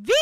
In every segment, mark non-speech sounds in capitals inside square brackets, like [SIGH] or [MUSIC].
V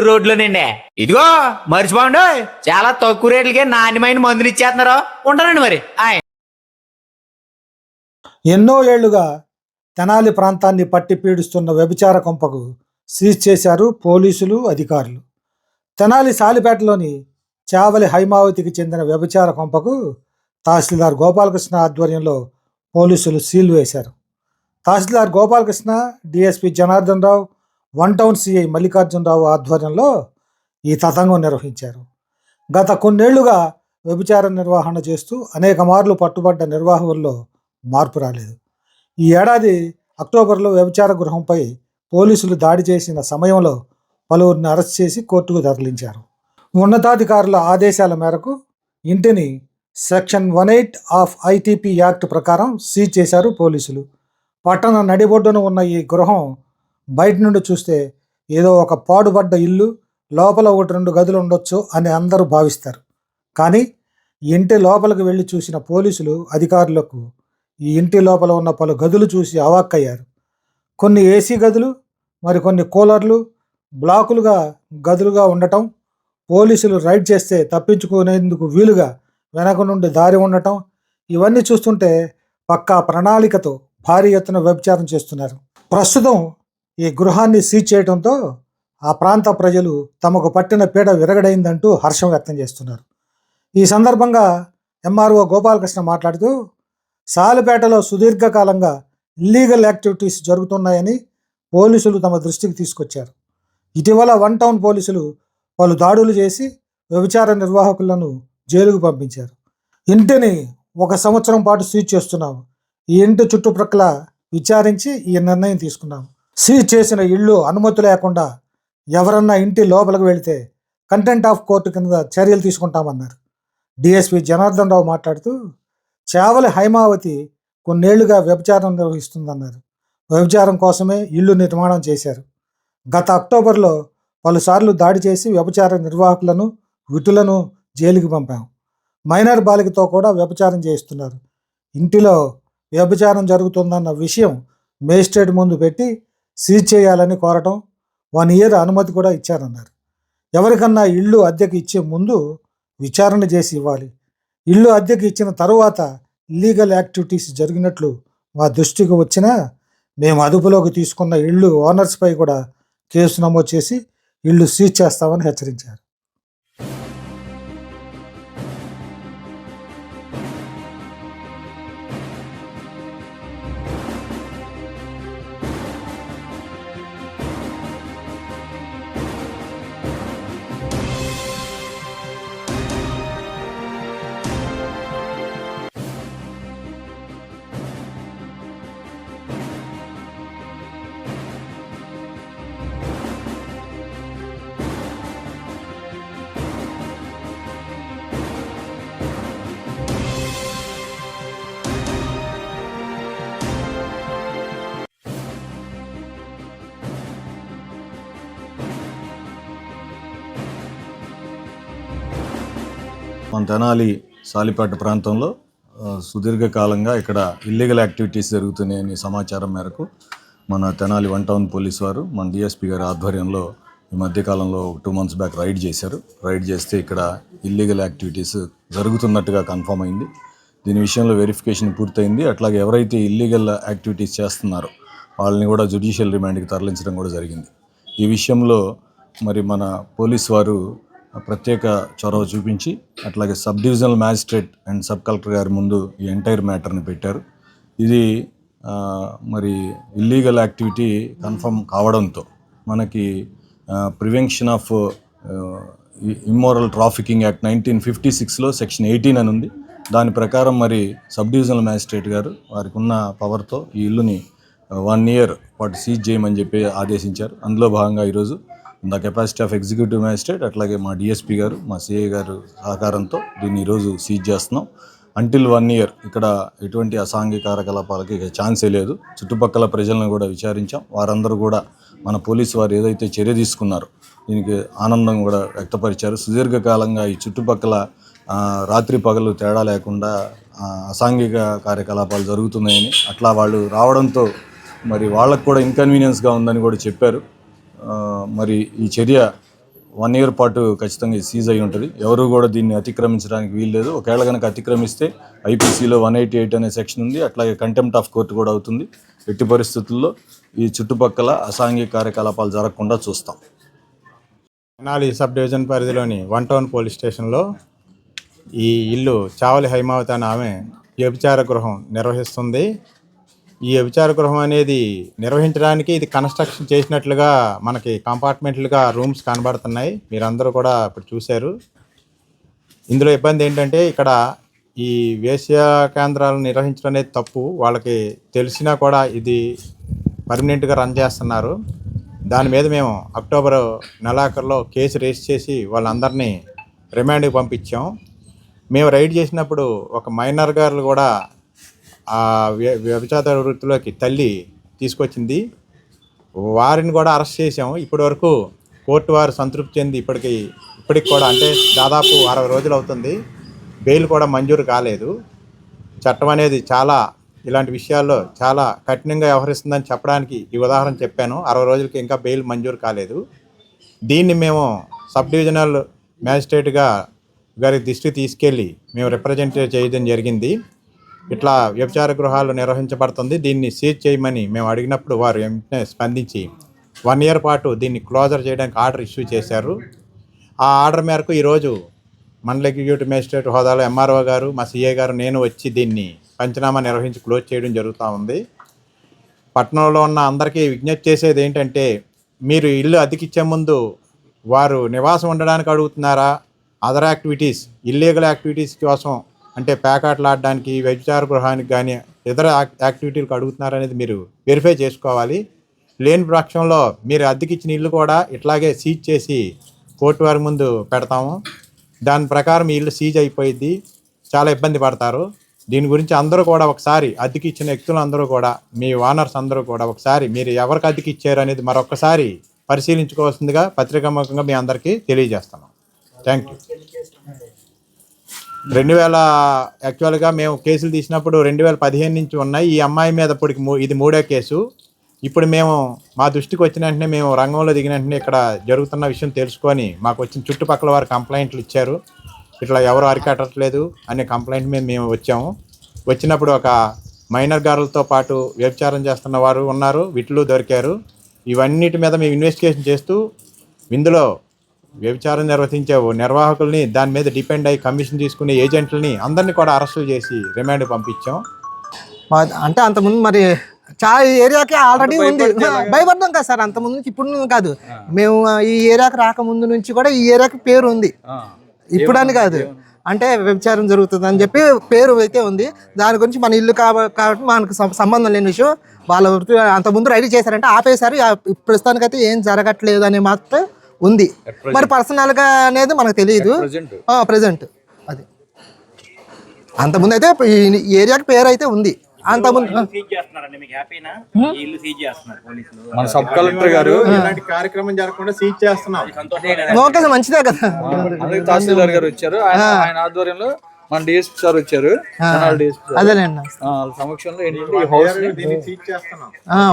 రోడ్లోనండి ఇదిగో మర్చిపోండి. చాలా తక్కువ రేట్లకే నాణ్యమైన మందులు ఇచ్చేస్తున్నారు. ఉంటానండి మరి. ఆయ్. ఎన్నో ఏళ్ళుగా తెనాలి ప్రాంతాన్ని పట్టి పీడిస్తున్న వ్యభిచార కొంపకు సీజ్ చేశారు పోలీసులు అధికారులు. తెనాలి సాలిపేటలోని చావలి హైమావతికి చెందిన వ్యభిచార కొంపకు తహసీల్దార్ గోపాలకృష్ణ ఆధ్వర్యంలో పోలీసులు సీల్ వేశారు. తహసీల్దార్ Gopalakrishna DSP Janardhan Rao one town CI Mallikarjunarao ఆధ్వర్యంలో ఈ తతంగం నిర్వహించారు. గత కొన్నేళ్ళుగా వ్యభిచార నిర్వహణ చేస్తూ అనేక మార్లు పట్టుబడ్డ నిర్వాహకుల్లో మార్పు రాలేదు. ఈ ఏడాది అక్టోబర్లో వ్యభిచార గృహంపై పోలీసులు దాడి చేసిన సమయంలో పలువురిని అరెస్ట్ చేసి కోర్టుకు తరలించారు. ఉన్నతాధికారుల ఆదేశాల మేరకు ఇంటిని section one eight of ITP act ప్రకారం సీజ్ చేశారు పోలీసులు. పట్టణ నడిబొడ్డున ఉన్న ఈ గృహం బయట నుండి చూస్తే ఏదో ఒక పాడుబడ్డ ఇల్లు లోపల ఒకటి రెండు గదులు ఉండొచ్చు అని అందరూ భావిస్తారు. కానీ ఇంటి లోపలికి వెళ్ళి చూసిన పోలీసులు అధికారులకు ఈ ఇంటి లోపల ఉన్న పలు గదులు చూసి అవాక్కయ్యారు. కొన్ని ఏసీ గదులు మరికొన్ని కూలర్లు బ్లాకులుగా గదులుగా ఉండటం పోలీసులు రైడ్ చేస్తే తప్పించుకునేందుకు వీలుగా వెనక నుండి దారి ఉండటం ఇవన్నీ చూస్తుంటే పక్కా ప్రణాళికతో భారీ ఎత్తున వ్యభిచారం చేస్తున్నారు. ప్రస్తుతం ఈ గృహాన్ని సీజ్ చేయడంతో ఆ ప్రాంత ప్రజలు తమకు పట్టిన పీడ విరగడైందంటూ హర్షం వ్యక్తం చేస్తున్నారు. ఈ సందర్భంగా ఎంఆర్ఓ గోపాలకృష్ణ మాట్లాడుతూ సాలిపేటలో సుదీర్ఘకాలంగా ఇల్లీగల్ యాక్టివిటీస్ జరుగుతున్నాయని పోలీసులు తమ దృష్టికి తీసుకొచ్చారు. ఇటీవల వన్ టౌన్ పోలీసులు పలు దాడులు చేసి వ్యభిచార నిర్వాహకులను జైలుకు పంపించారు. ఇంటిని ఒక సంవత్సరం పాటు సీజ్ చేస్తున్నాము ఈ ఇంటి చుట్టుప్రక్కల విచారించి ఈ నిర్ణయం తీసుకున్నాము సీజ్ చేసిన ఇళ్ళు అనుమతి లేకుండా ఎవరన్నా ఇంటి లోపలికి వెళితే కంటెంట్ ఆఫ్ కోర్టు కింద చర్యలు తీసుకుంటామన్నారు. డిఎస్పి జనార్దన్ రావు మాట్లాడుతూ చేవలి హైమావతి కొన్నేళ్ళుగా వ్యభిచారం నిర్వహిస్తుందన్నారు. వ్యభిచారం కోసమే ఇల్లు నిర్మాణం చేశారు. గత అక్టోబర్లో పలుసార్లు దాడి చేసి వ్యభిచార నిర్వాహకులను విటులను జైలుకి పంపాం. మైనర్ బాలికతో కూడా వ్యభిచారం చేయిస్తున్నారు. ఇంటిలో వ్యభిచారం జరుగుతుందన్న విషయం మేజిస్ట్రేట్ ముందు పెట్టి సీజ్ చేయాలని కోరటం వన్ ఇయర్ అనుమతి కూడా ఇచ్చారన్నారు. ఎవరికన్నా ఇల్లు అద్దెకు ఇచ్చే ముందు విచారణ చేసి ఇవ్వాలి. ఇల్లు అద్దెకు ఇచ్చిన తర్వాత లీగల్ యాక్టివిటీస్ జరిగినట్లు మా దృష్టికి వచ్చినా మేము అదుపులోకి తీసుకున్న ఇళ్ళు ఓనర్స్పై కూడా కేసు నమోదు చేసి ఇళ్ళు సీజ్ చేస్తామని హెచ్చరించారు. మన తెనాలి సాలిపేట ప్రాంతంలో సుదీర్ఘకాలంగా ఇక్కడ ఇల్లీగల్ యాక్టివిటీస్ జరుగుతున్నాయని సమాచారం మేరకు మన తెనాలి వన్ టౌన్ పోలీస్ వారు మన డిఎస్పీ గారి ఆధ్వర్యంలో ఈ మధ్యకాలంలో టూ మంత్స్ బ్యాక్ రైడ్ చేశారు. రైడ్ చేస్తే ఇక్కడ ఇల్లీగల్ యాక్టివిటీస్ జరుగుతున్నట్టుగా కన్ఫర్మ్ అయింది. దీని విషయంలో వెరిఫికేషన్ పూర్తయింది. అట్లాగే ఎవరైతే ఇల్లీగల్ యాక్టివిటీస్ చేస్తున్నారో వాళ్ళని కూడా జుడిషియల్ రిమాండ్కి తరలించడం కూడా జరిగింది. ఈ విషయంలో మరి మన పోలీస్ వారు ప్రత్యేక చొరవ చూపించి అట్లాగే sub divisional magistrate and sub collector గారి ముందు ఈ ఎంటైర్ మ్యాటర్ని పెట్టారు. ఇది మరి ఇల్లీగల్ యాక్టివిటీ కన్ఫర్మ్ కావడంతో మనకి prevention of immoral trafficking act nineteen fifty సిక్స్లో సెక్షన్ ఎయిటీన్ అని ఉంది. దాని ప్రకారం మరి సబ్ డివిజనల్ మ్యాజిస్ట్రేట్ గారు వారికి ఉన్న పవర్తో ఈ ఇల్లుని వన్ ఇయర్ పాటు సీజ్ చేయమని చెప్పి ఆదేశించారు. అందులో భాగంగా ఈరోజు the capacity of executive magistrate అట్లాగే మా డిఎస్పీ గారు మా సిఏ గారు సహకారంతో దీన్ని ఈరోజు సీజ్ చేస్తున్నాం. అంటిల్ వన్ ఇయర్ ఇక్కడ ఎటువంటి అసాంఘిక కార్యకలాపాలకి ఛాన్సే లేదు. చుట్టుపక్కల ప్రజలను కూడా విచారించాం. వారందరూ కూడా మన పోలీసు వారు ఏదైతే చర్య తీసుకున్నారో దీనికి ఆనందం కూడా వ్యక్తపరిచారు. సుదీర్ఘకాలంగా ఈ చుట్టుపక్కల రాత్రి పగలు తేడా లేకుండా అసాంఘిక కార్యకలాపాలు జరుగుతున్నాయని అట్లా వాళ్ళు రావడంతో మరి వాళ్ళకు కూడా ఇన్కన్వీనియన్స్గా ఉందని కూడా చెప్పారు. మరి ఈ చర్య వన్ ఇయర్ పాటు ఖచ్చితంగా సీజ్ అయి ఉంటుంది. ఎవరు కూడా దీన్ని అతిక్రమించడానికి వీల్లేదు. ఒకవేళ కనుక అతిక్రమిస్తే ఐపీసీలో వన్ ఎయిటీ ఎయిట్ అనే సెక్షన్ ఉంది. అట్లాగే కంటెంప్ట్ ఆఫ్ కోర్టు కూడా అవుతుంది. ఎట్టి పరిస్థితుల్లో ఈ చుట్టుపక్కల అసాంఘిక కార్యకలాపాలు జరగకుండా చూస్తాం. తెనాలి సబ్ డివిజన్ పరిధిలోని వన్ టౌన్ పోలీస్ స్టేషన్లో ఈ ఇల్లు చావలి హైమావతి అనే ఆమె వ్యభిచార గృహం నిర్వహిస్తుంది. ఈ విచార గృహం అనేది నిర్వహించడానికి ఇది కన్స్ట్రక్షన్ చేసినట్లుగా మనకి కంపార్ట్మెంట్లుగా రూమ్స్ కనబడుతున్నాయి. మీరందరూ కూడా ఇప్పుడు చూశారు. ఇందులో ఇబ్బంది ఏంటంటే ఇక్కడ ఈ వేశ్య కేంద్రాలను నిర్వహించడం అనేది తప్పు. వాళ్ళకి తెలిసినా కూడా ఇది పర్మనెంట్గా రన్ చేస్తున్నారు. దాని మీద మేము అక్టోబర్ నెలాఖరులో కేసు రిజిస్టర్ చేసి వాళ్ళందరినీ రిమాండ్కి పంపించాం. మేము రైడ్ చేసినప్పుడు ఒక మైనర్ గారు కూడా ఆ వ్యభిచార వృత్తిలోకి తల్లి తీసుకొచ్చింది. వారిని కూడా అరెస్ట్ చేసాము ఇప్పటి వరకు కోర్టు వారు సంతృప్తి చెంది ఇప్పటికి ఇప్పటికి కూడా అంటే దాదాపు అరవై రోజులు అవుతుంది. బెయిల్ కూడా మంజూరు కాలేదు. చట్టం అనేది చాలా ఇలాంటి విషయాల్లో చాలా కఠినంగా వ్యవహరిస్తుందని చెప్పడానికి ఈ ఉదాహరణ చెప్పాను. అరవై రోజులకి ఇంకా బెయిల్ మంజూరు కాలేదు. దీన్ని మేము సబ్ డివిజనల్ మ్యాజిస్ట్రేట్గా గారి దృష్టికి తీసుకెళ్ళి మేము రిప్రజెంట్ చేయడం జరిగింది. ఇట్లా వ్యభిచార గృహాలు నిర్వహించబడుతుంది. దీన్ని సీజ్ చేయమని మేము అడిగినప్పుడు వారు వెంటనే స్పందించి వన్ ఇయర్ పాటు దీన్ని క్లోజర్ చేయడానికి ఆర్డర్ ఇష్యూ చేశారు. ఆ ఆర్డర్ మేరకు ఈరోజు మండల ఎగ్జిక్యూటివ్ మేజిస్ట్రేట్ హోదాలో ఎంఆర్ఓ గారు మా సీఏ గారు నేను వచ్చి దీన్ని పంచనామా నిర్వహించి క్లోజ్ చేయడం జరుగుతూ ఉంది. పట్టణంలో ఉన్న అందరికీ విజ్ఞప్తి చేసేది ఏంటంటే మీరు ఇల్లు అతికిచ్చే ముందు వారు నివాసం ఉండడానికి అడుగుతున్నారా? అదర్ యాక్టివిటీస్ ఇల్లీగల్ యాక్టివిటీస్ కోసం అంటే ప్యాకాట్లు ఆడడానికి వ్యభిచార గృహానికి కానీ ఇతర యాక్- యాక్టివిటీలకు అడుగుతున్నారనేది మీరు వెరిఫై చేసుకోవాలి. లేని పక్షంలో మీరు అద్దెకిచ్చిన ఇల్లు కూడా ఇట్లాగే సీజ్ చేసి కోర్టు వారి ముందు పెడతాము. దాని ప్రకారం ఇల్లు సీజ్ అయిపోయింది చాలా ఇబ్బంది పడతారు. దీని గురించి అందరూ కూడా ఒకసారి అద్దెకి ఇచ్చిన వ్యక్తులు అందరూ కూడా మీ ఓనర్స్ అందరూ కూడా ఒకసారి మీరు ఎవరికి అద్దెకి ఇచ్చారు అనేది మరొకసారి పరిశీలించుకోవాల్సిందిగా పత్రికాముఖంగా మీ అందరికీ తెలియజేస్తున్నాం. థ్యాంక్ యూ రెండు వేల యాక్చువల్గా మేము కేసులు తీసినప్పుడు రెండు వేల పదిహేను నుంచి ఉన్నాయి. ఈ అమ్మాయి మీద ఇప్పటికి మూ- ఇది మూడో కేసు. ఇప్పుడు మేము మా దృష్టికి వచ్చిన వెంటనే మేము రంగంలో దిగిన వెంటనే ఇక్కడ జరుగుతున్న విషయం తెలుసుకొని మాకు వచ్చిన చుట్టుపక్కల వారు కంప్లైంట్లు ఇచ్చారు. ఇట్లా ఎవరు అరికట్టట్లేదు అనే కంప్లైంట్ మీద మేము వచ్చాము. వచ్చినప్పుడు ఒక మైనర్ గారులతో పాటు వ్యభిచారం చేస్తున్న వారు ఉన్నారు. వీటిలో దొరికారు. ఇవన్నిటి మీద మేము ఇన్వెస్టిగేషన్ చేస్తూ ఇందులో వ్యభిచారం నిర్వహించే ఓ నిర్వాహకుల్ని దాని మీద డిపెండ్ అయ్యి కమిషన్ తీసుకునే ఏజెంట్లని అందరినీ కూడా అరెస్టులు చేసి రిమాండ్ పంపించాం. అంటే అంతకుముందు మరి చాలా ఈ ఏరియాకి ఆల్రెడీ ఉంది. భయపడ్డాం కదా సార్ అంతకుముందు నుంచి. ఇప్పుడు కాదు. మేము ఈ ఏరియాకి రాకముందు నుంచి కూడా ఈ ఏరియాకి పేరు ఉంది. ఇప్పుడని కాదు. అంటే వ్యభిచారం జరుగుతుంది అని చెప్పి పేరు అయితే ఉంది. దాని గురించి మన ఇల్లు కాబ- కాబట్టి మనకు సంబంధం లేని విషయం. వాళ్ళ అంతకుముందు రెడీ చేశారంటే ఆపేశారు. ప్రస్తుతానికైతే ఏం జరగట్లేదు అని మాత్రం ఉంది. మరి పర్సనల్గా అనేది మనకు తెలియదు. ప్రజెంట్ అది. అంతకుముందు అయితే ఈ ఏరియాకి పేరు అయితే ఉంది అంతకుముందు మన సబ్ కలెక్టర్ గారు. ఇలాంటి కార్యక్రమం జరగకుండా సీజ్ చేస్తున్నాం. ఓకే మంచిదే కదా. తహసీల్దార్ గారు వచ్చారు. ఆయన ఆయన ఆధ్వర్యంలో మన డిఎస్పీ సార్ వచ్చారు. అదేలేండి. వాళ్ళ సమక్షంలో ఏంటంటే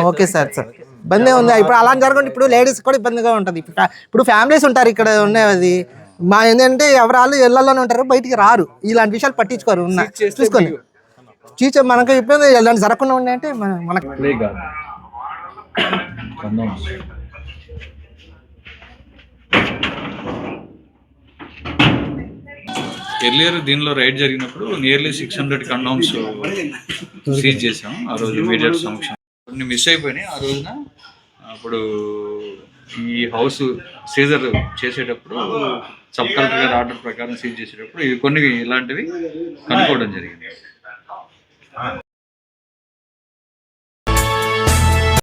ఓకే సార్ సార్. ఇబ్బంది ఉంది. ఇప్పుడు అలా జరగకుండా ఇప్పుడు లేడీస్ కూడా ఇబ్బందిగా ఉంటుంది. ఇప్పుడు ఫ్యా- ఇప్పుడు ఫ్యామిలీస్ ఉంటారు ఇక్కడ ఉండేది. మా ఏంటంటే ఎవరాళ్ళు ఇళ్ళలోనే ఉంటారు బయటికి రారు. ఇలాంటి విషయాలు పట్టించుకోరు ఉన్న. చూసుకొని టీచర్ మనకి ఇబ్బంది ఇలాంటి జరగకుండా ఉండే అంటే మన- మనకి [COUGHS] ప్లే గార్డ్ కండోమ్స్. ఎర్లియర్ దీనిలో రైడ్ జరిగినప్పుడు nearly six hundred condoms seize చేసాం ఆ రోజు మీడియా సమక్షం. కొన్ని మిస్ అయిపోయినాయి. ఆ రోజున అప్పుడు ఈ హౌస్ సీజర్ చేసేటప్పుడు సబ్ కలెక్టర్ గారి ఆర్డర్ ప్రకారం సీజ్ చేసేటప్పుడు ఇవి కొన్ని ఇలాంటివి కనుక్కోవడం జరిగింది.